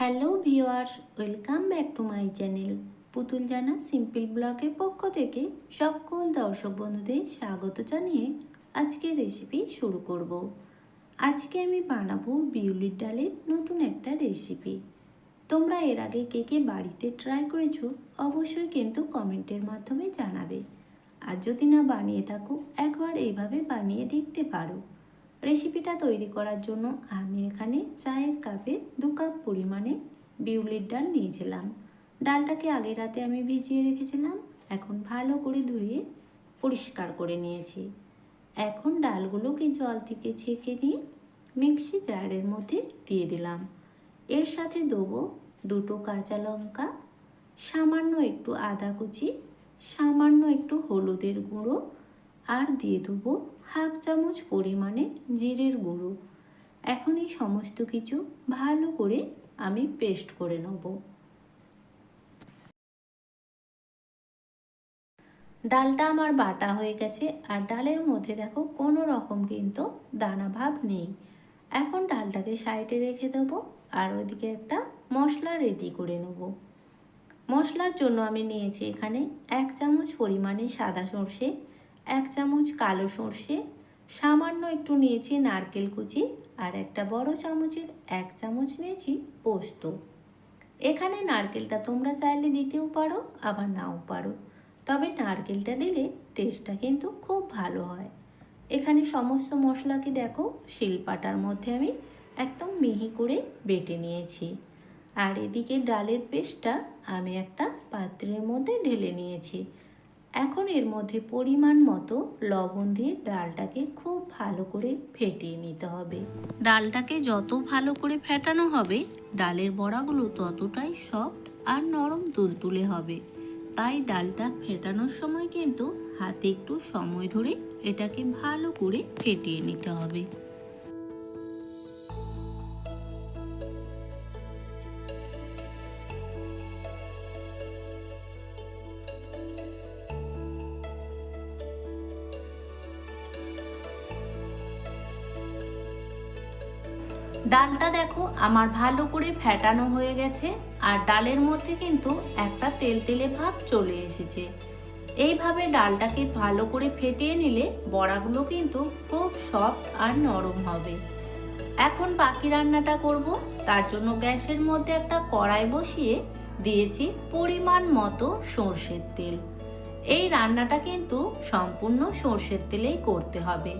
Hello viewers welcome back to my channel. Putul Jana simple ব্লগের পক্ষ থেকে সকল দর্শক বন্ধুদের স্বাগত জানিয়ে আজকে রেসিপি শুরু করব। আজকে আমি বানাবো বিউলির ডালের নতুন একটা রেসিপি তোমরা এর আগে কে কে বাড়িতে ট্রাই করেছ, অবশ্যই কিন্তু কমেন্টের মাধ্যমে জানাবে। আর যদি না বানিয়ে থাকো, একবার এইভাবে বানিয়ে দেখতে পারো। রেসিপিটা তৈরি করার জন্য আমি এখানে চায়ের কাপে দু কাপ পরিমাণে বিউলির ডাল নিয়েছিলাম। ডালটাকে আগে রাতে আমি ভিজিয়ে রেখেছিলাম, এখন ভালো করে ধুয়ে পরিষ্কার করে নিয়েছি। এখন ডালগুলোকে জল থেকে ছেঁকে নিয়ে মিক্সি জারের মধ্যে দিয়ে দিলাম। এর সাথে দেবো দুটো কাঁচা লঙ্কা, সামান্য একটু আদা কুচি, সামান্য একটু হলুদের গুঁড়ো, আর দিয়ে দেবো হাফ চামচ পরিমাণে জিরের গুঁড়ো। এখন এই সমস্ত কিছু ভালো করে আমি পেস্ট করে নেব। ডালটা আমার বাটা হয়ে গেছে আর ডালের মধ্যে দেখো কোনো রকম কিন্তু দানা ভাব নেই। এখন ডালটাকে সাইডে রেখে দেবো আর ওইদিকে একটা মশলা রেডি করে নেব। মশলার জন্য আমি নিয়েছি এখানে এক চামচ পরিমাণে সাদা সর্ষে এক চামচ কালো সর্ষে, সামান্য একটু নিয়েছি নারকেল কুচি আর একটা বড় চামচের এক চামচ নিয়েছি পোস্ত। এখানে নারকেলটা তোমরা চাইলে দিতেও পারো, আবার নাও পারো। তবে নারকেলটা দিলে টেস্টটা কিন্তু খুব ভালো হয়। এখানে সমস্ত মশলাকে দেখো, শিলপাটার মধ্যে আমি একদম মিহি করে বেটে নিয়েছি। আর এদিকে ডালের পেস্টটা আমি একটা পাত্রের মধ্যে ঢেলে নিয়েছি। এখন এর মধ্যে পরিমাণ মতো লবণ দিয়ে ডালটাকে খুব ভালো করে ফেটিয়ে নিতে হবে। ডালটাকে যত ভালো করে ফেটানো হবে, ডালের বড়াগুলো ততটাই সফট আর নরম তুলতুলে হবে। তাই ডালটা ফেটানোর সময় কিন্তু হাতে একটু সময় ধরে এটাকে ভালো করে ফেটিয়ে নিতে হবে। ডালটা দেখো আমার ভালো করে ফেটানো হয়ে গেছে, আর ডালের মধ্যে কিন্তু একটা তেল তেলে ভাব চলে এসেছে। এইভাবে ডালটাকে ভালো করে ফেটিয়ে নিলে বড়াগুলো কিন্তু খুব সফট আর নরম হবে। এখন বাকি রান্নাটা করব, তার জন্য গ্যাসের মধ্যে একটা কড়াই বসিয়ে দিয়েছি পরিমাণ মতো সর্ষের তেল। এই রান্নাটা কিন্তু সম্পূর্ণ সর্ষের তেলেই করতে হবে।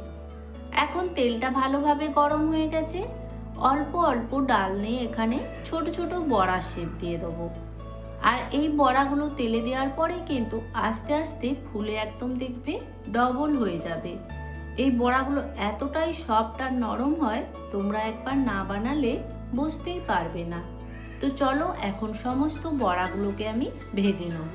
এখন তেলটা ভালোভাবে গরম হয়ে গেছে অল্প অল্প ডাল নিয়ে এখানে ছোট ছোট বড়া শেপ দিয়ে দেবো। আর এই বড়াগুলো তেলে দেওয়ার পরে কিন্তু আস্তে আস্তে ফুলে একদম দেখবে ডবল হয়ে যাবে। এই বড়াগুলো এতটাই সফট আর নরম হয়, তোমরা একবার না বানালে বুঝতেই পারবে না। তো চলো এখন সমস্ত বড়াগুলোকে আমি ভেজে নেব।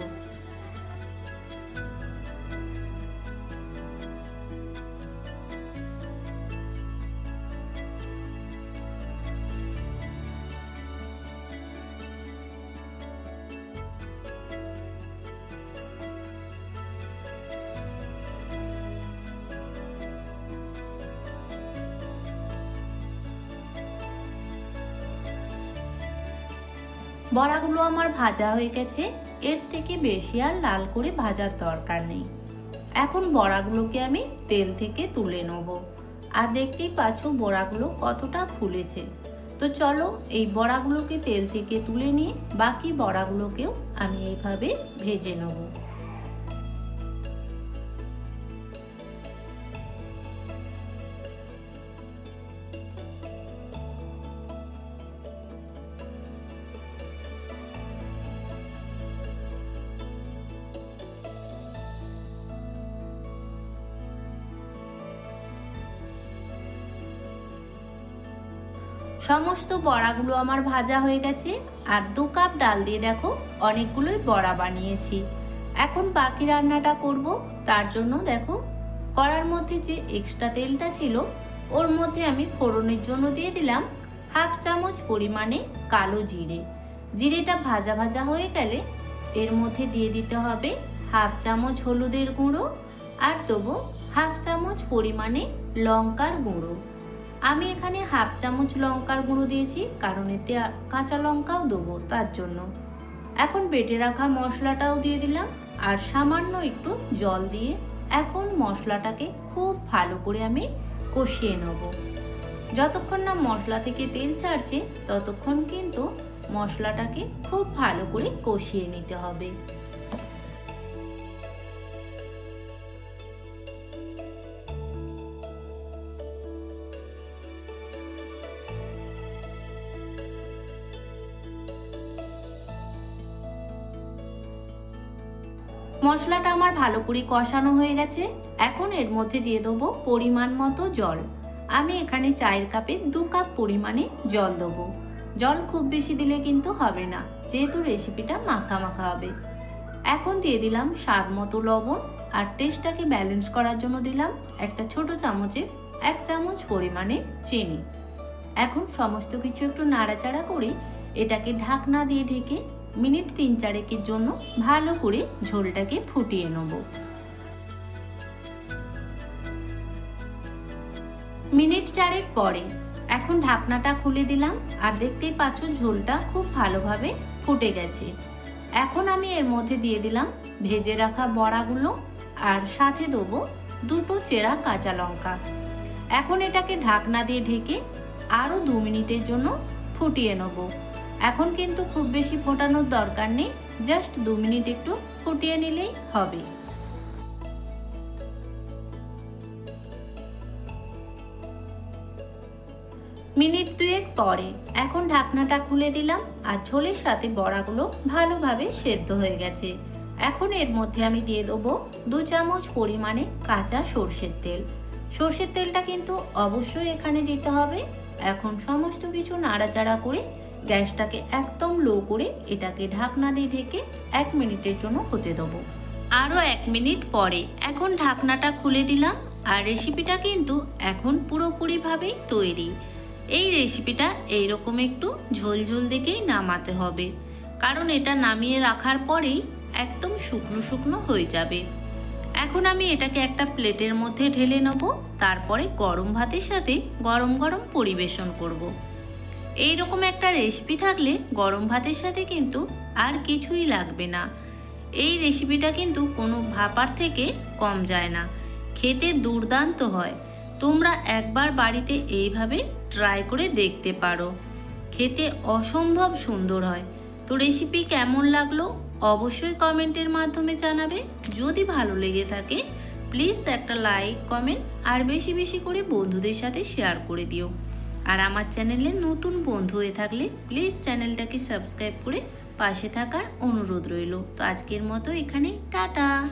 বড়াগুলো আমার ভাজা হয়ে গেছে। এর থেকে বেশি আর লাল করে ভাজার দরকার নেই। এখন বড়াগুলোকে আমি তেল থেকে তুলে নেব। আর দেখতেই পাচ্ছ বড়াগুলো কতটা ফুলেছে। তো চলো এই বড়াগুলোকে তেল থেকে তুলে নিয়ে বাকি বড়াগুলোকেও আমি এইভাবে ভেজে নেব। সমস্ত বড়াগুলো আমার ভাজা হয়ে গেছে আর দু কাপ ডাল দিয়ে দেখো অনেকগুলোই বড়া বানিয়েছি। এখন বাকি রান্নাটা করব, তার জন্য দেখো কড়ার মধ্যে যে এক্সট্রা তেলটা ছিল, ওর মধ্যে আমি ফোড়নের জন্য দিয়ে দিলাম হাফ চামচ পরিমাণে কালো জিরে। জিরেটা ভাজা ভাজা হয়ে গেলে এর মধ্যে দিয়ে দিতে হবে হাফ চামচ হলুদের গুঁড়ো আর দেবো হাফ চামচ পরিমাণে লঙ্কার গুঁড়ো। আমি এখানে হাফ চামচ লঙ্কার গুঁড়ো দিয়েছি, কারণ এতে কাঁচা লঙ্কাও দেবো তার জন্য। এখন বেটে রাখা মশলাটাও দিয়ে দিলাম, আর সামান্য একটু জল দিয়ে এখন মশলাটাকে খুব ভালো করে আমি কষিয়ে নেব। যতক্ষণ না মশলা থেকে তেল ছাড়ছে, ততক্ষণ কিন্তু মশলাটাকে খুব ভালো করে কষিয়ে নিতে হবে। মশলাটা আমার ভালো করে কষানো হয়ে গেছে। এখন এর মধ্যে দিয়ে দেবো পরিমাণ মতো জল। আমি এখানে চায়ের কাপে দু কাপ পরিমাণে জল দেবো। জল খুব বেশি দিলে কিন্তু হবে না, যেহেতু রেসিপিটা মাখা মাখা হবে। এখন দিয়ে দিলাম স্বাদ মতো লবণ আর টেস্টটাকে ব্যালেন্স করার জন্য দিলাম একটা ছোট চামচে এক চামচ পরিমাণে চিনি। এখন সমস্ত কিছু একটু নাড়াচাড়া করে এটাকে ঢাকনা দিয়ে ঢেকে মিনিট তিন চারেকের জন্য ভালো করে ঝোলটাকে ফুটিয়ে নেব। মিনিট চারেক পরে এখন ঢাকনাটা খুলে দিলাম আর দেখতেই পাচ্ছ ঝোলটা খুব ভালোভাবে ফুটে গেছে। এখন আমি এর মধ্যে দিয়ে দিলাম ভেজে রাখা বড়াগুলো আর সাথে দেবো দুটো চেরা কাঁচা লঙ্কা। এখন এটাকে ঢাকনা দিয়ে ঢেকে আরও দু মিনিটের জন্য ফুটিয়ে নেব। এখন কিন্তু খুব বেশি ফোটানোর দরকার নেই, জাস্ট দু মিনিট একটু ফুটিয়ে নিলেই হবে। মিনিট দুয়েক পরে এখন ঢাকনাটা খুলে দিলাম আর ঝোলের সাথে বড়াগুলো ভালোভাবে সেদ্ধ হয়ে গেছে। এখন এর মধ্যে আমি দিয়ে দেবো দু চামচ পরিমাণে কাঁচা সর্ষের তেল। সর্ষের তেলটা কিন্তু অবশ্যই এখানে দিতে হবে। এখন সমস্ত কিছু নাড়াচাড়া করে গ্যাসটাকে একদম লো করে এটাকে ঢাকনা দিয়ে ঢেকে এক মিনিটের জন্য হতে দেবো। আরও এক মিনিট পরে এখন ঢাকনাটা খুলে দিলাম আর রেসিপিটা কিন্তু এখন পুরোপুরিভাবেই তৈরি। এই রেসিপিটা এইরকম একটু ঝোল ঝোল দেখেই নামাতে হবে, কারণ এটা নামিয়ে রাখার পরেই একদম শুকনো শুকনো হয়ে যাবে। এখন আমি এটাকে একটা প্লেটের মধ্যে ঢেলে নেব, তারপরে গরম ভাতের সাথে গরম গরম পরিবেশন করব। এই রকম একটা রেসিপি থাকলে গরম ভাতের সাথে কিন্তু আর কিছুই লাগবে না। এই রেসিপিটা কিন্তু কোনো ভাপার থেকে কম যায় না। খেতে দুর্দান্ত হয়। তোমরা একবার বাড়িতে এইভাবে ট্রাই করে দেখতে পারো। খেতে অসম্ভব সুন্দর হয়। তো রেসিপি কেমন লাগল অবশ্যই কমেন্টের মাধ্যমে জানাবে। যদি ভালো লেগে থাকে প্লিজ একটা লাইক কমেন্ট আর বেশি বেশি করে বন্ধুদের সাথে শেয়ার করে দিও। আর আমার চ্যানেলে নতুন বন্ধু হয়ে থাকলে প্লিজ চ্যানেলটাকে সাবস্ক্রাইব করে পাশে থাকার অনুরোধ রইল। তো আজকের মতো এখানে টাটা!